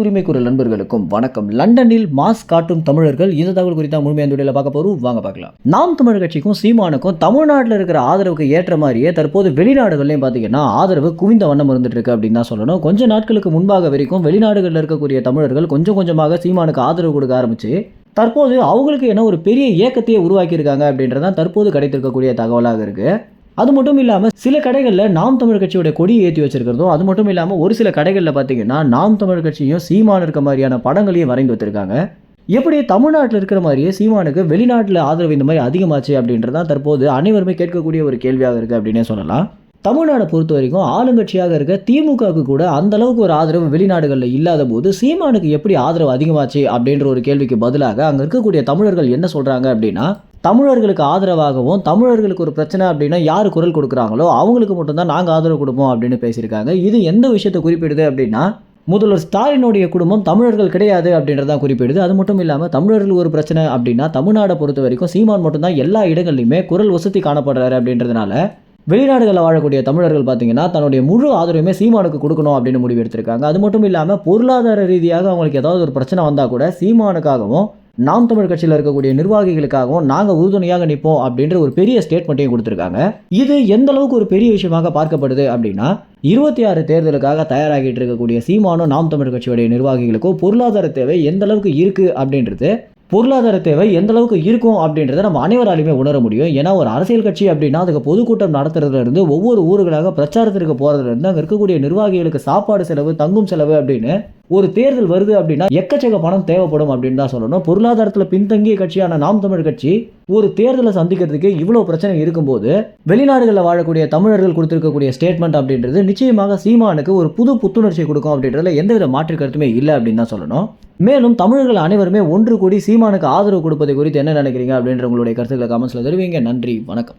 உரிமை குரல் நண்பர்களுக்கும் வணக்கம். லண்டனில் மாஸ் காட்டும் தமிழர்கள். இந்த தகவல் குறித்த முழுமையான வீடியோவில் பார்க்க போறோம். வாங்க பார்க்கலாம். நாம் தமிழர் கட்சிக்கும் சீமானுக்கும் தமிழ்நாட்டில் இருக்கிற ஆதரவுக்கு ஏற்ற மாதிரியே தற்போது வெளிநாடுகள்லையும் பார்த்தீங்கன்னா ஆதரவு குவிந்த வண்ணம் இருந்துட்டு இருக்கு அப்படின்னு தான் சொல்லணும். கொஞ்ச நாட்களுக்கு முன்பாக வரைக்கும் வெளிநாடுகளில் இருக்கக்கூடிய தமிழர்கள் கொஞ்சம் கொஞ்சமாக சீமானுக்கு ஆதரவு கொடுக்க ஆரம்பிச்சு தற்போது அவங்களுக்கு என்ன ஒரு பெரிய இயக்கத்தையே உருவாக்கியிருக்காங்க அப்படின்றதான் தற்போது கிடைத்திருக்கக்கூடிய தகவலாக இருக்கு. அது மட்டும் இல்லாமல் சில கடைகளில் நாம் தமிழ் கட்சியோட கொடியை ஏற்றி வச்சிருக்கிறதும் அது மட்டும் இல்லாமல் ஒரு சில கடைகளில் பார்த்தீங்கன்னா நாம் தமிழ் கட்சியும் சீமான் இருக்க மாதிரியான படங்களையும் வரைந்து வச்சிருக்காங்க. எப்படி தமிழ்நாட்டில் இருக்கிற மாதிரியே சீமானுக்கு வெளிநாட்டில் ஆதரவு இந்த மாதிரி அதிகமாச்சு அப்படின்றதான் தற்போது அனைவருமே கேட்கக்கூடிய ஒரு கேள்வியாக இருக்குது அப்படின்னே சொல்லலாம். தமிழ்நாடை பொறுத்த வரைக்கும் ஆளுங்கட்சியாக இருக்க திமுகவுக்கு கூட அந்த அளவுக்கு ஒரு ஆதரவு வெளிநாடுகளில் இல்லாத போது சீமானுக்கு எப்படி ஆதரவு அதிகமாச்சு அப்படின்ற ஒரு கேள்விக்கு பதிலாக அங்கே இருக்கக்கூடிய தமிழர்கள் என்ன சொல்கிறாங்க அப்படின்னா தமிழர்களுக்கு ஆதரவாகவும் தமிழர்களுக்கு ஒரு பிரச்சனை அப்படின்னா யார் குரல் கொடுக்குறாங்களோ அவங்களுக்கு மட்டும்தான் நாங்கள் ஆதரவு கொடுப்போம் அப்படின்னு பேசியிருக்காங்க. இது எந்த விஷயத்தை குறிப்பிடுது அப்படின்னா முதல்வர் ஸ்டாலினுடைய குடும்பம் தமிழர்கள் கிடையாது அப்படின்றதான் குறிப்பிடுது. அது மட்டும் இல்லாமல் தமிழர்கள் ஒரு பிரச்சனை அப்படின்னா தமிழ்நாடை பொறுத்த வரைக்கும் சீமான் மட்டும்தான் எல்லா இடங்கள்லையுமே குரல் வசதி காணப்படுறாரு அப்படின்றதுனால வெளிநாடுகளில் வாழக்கூடிய தமிழர்கள் பார்த்தீங்கன்னா தன்னுடைய முழு ஆதரவுமே சீமானுக்கு கொடுக்கணும் அப்படின்னு முடிவு எடுத்திருக்காங்க. அது மட்டும் இல்லாமல் பொருளாதார ரீதியாக அவங்களுக்கு ஏதாவது ஒரு பிரச்சனை வந்தால் கூட சீமானுக்காகவும் நாம் தமிழ் கட்சியில் இருக்கக்கூடிய நிர்வாகிகளுக்காகவும் நாங்கள் உறுதுணையாக நிற்போம் அப்படின்ற ஒரு பெரிய ஸ்டேட்மெண்ட்டையும் கொடுத்துருக்காங்க. இது எந்த அளவுக்கு ஒரு பெரிய விஷயமாக பார்க்கப்படுது அப்படின்னா இருபத்தி ஆறு தேர்தலுக்காக தயாராகிட்டு இருக்கக்கூடிய சீமானும் நாம் தமிழ் கட்சியுடைய நிர்வாகிகளுக்கும் பொருளாதார தேவை எந்த அளவுக்கு இருக்கு அப்படின்றது பொருளாதார தேவை எந்த அளவுக்கு இருக்கும் அப்படின்றத நம்ம அனைவராலையுமே உணர முடியும். ஏன்னா ஒரு அரசியல் கட்சி அப்படின்னா அதுக்கு பொதுக்கூட்டம் நடத்துறதுலேருந்து ஒவ்வொரு ஊர்களாக பிரச்சாரத்திற்கு போகிறதுலேருந்து அங்கே இருக்கக்கூடிய நிர்வாகிகளுக்கு சாப்பாடு செலவு தங்கும் செலவு அப்படின்னு ஒரு தேர்தல் வருது அப்படின்னா எக்கச்சக்க பணம் தேவைப்படும் அப்படின்னு தான் சொல்லணும். பொருளாதாரத்தில் பின்தங்கிய கட்சியான நாம் தமிழ் கட்சி ஒரு தேர்தலை சந்திக்கிறதுக்கு இவ்வளோ பிரச்சனை இருக்கும்போது வெளிநாடுகளில் வாழக்கூடிய தமிழர்கள் கொடுத்துருக்கக்கூடிய ஸ்டேட்மெண்ட் அப்படின்றது நிச்சயமாக சீமானுக்கு ஒரு புது புத்துணர்ச்சி கொடுக்கும் அப்படின்றதுல எந்தவித மாற்று கருத்துமே இல்லை அப்படின்னு தான் சொல்லணும். மேலும் தமிழர்கள் அனைவருமே ஒன்று கூடி சீமானுக்கு ஆதரவு கொடுப்பதை குறித்து என்ன நினைக்கிறீங்க அப்படின்ற உங்களுடைய கருத்துக்களை கமெண்ட்ஸில் தெரிவிங்க. நன்றி வணக்கம்.